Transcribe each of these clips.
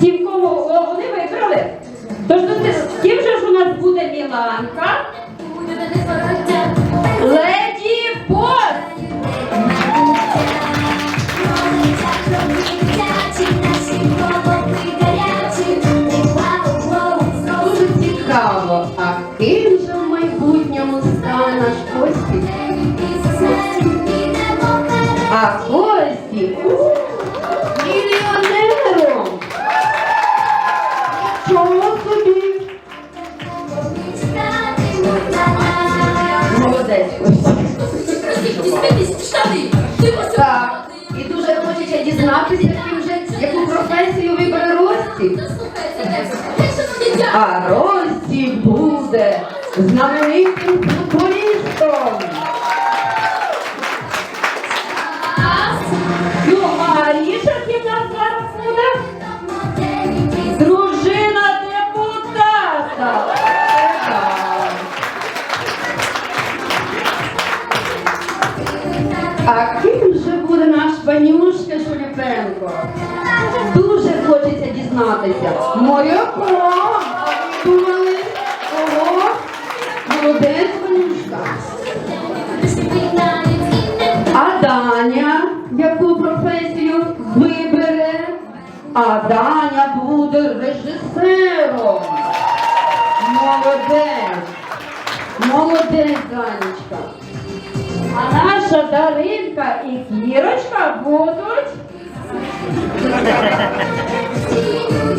Тим, кого вони вибрали. Тож ну, ти- ким же ж у нас буде Міланка? Леді Бос! Дуже цікаво, а ким же в майбутньому стане наш Костік? А Костік дізнатися, ким же, яку професію вибере Ростік. А Ростік буде знаменитим наш Ванюшка Шуліпенко? Дуже хочеться дізнатися. Моряком! Думали? Ого! Молодець Ванюшка. А Даня яку професію вибере? А Даня буде режисером. Даринка і Кірочка будуть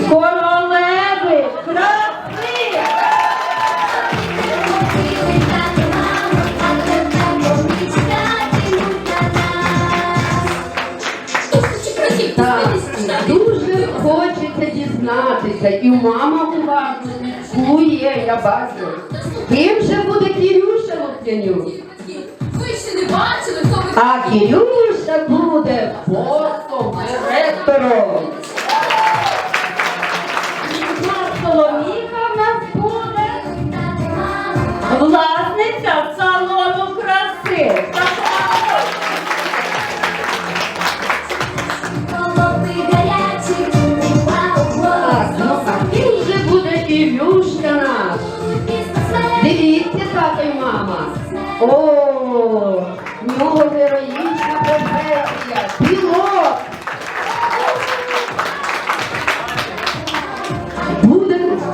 королеви краси! Так, дуже хочеться дізнатися, і мама уважно слідкує, я бачу. Ким же буде Кирюша Лук'янюк? Ще не бачили, хто ви А Кирюша буде боссом, директором. Соломіка в нас буде власниця салону краси. Так, ну а ким же буде Ілюшка наш? Дивіться, тато й мама. О,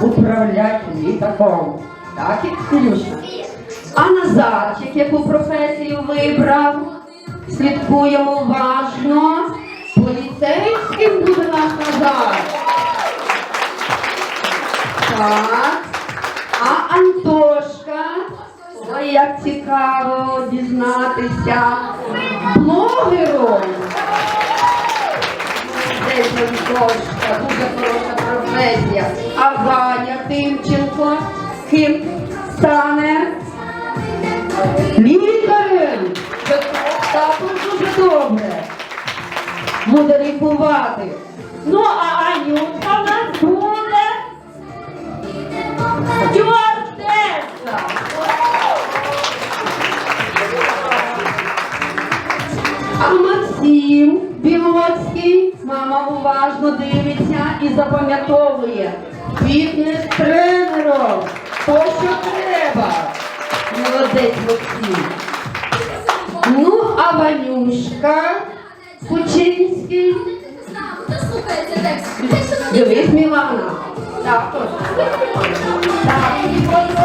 Буде управляти літаком. Так, Ілюшка? А Назарчик яку професію вибрав? Слідкуємо уважно. Поліцейським буде наш Назар. Так. А Антошка? Ой, як цікаво дізнатися. Дуже хороша професія. А Ваня Тимченко ким стане? Лікарем. Також дуже добре. Буде. Дивиться і запам'ятовує. Фітнес-тренером. То, що треба. Молодець Максим. Ну, а Ванюшка Кучинський. Дивись, Мілана. Так, точно. Так,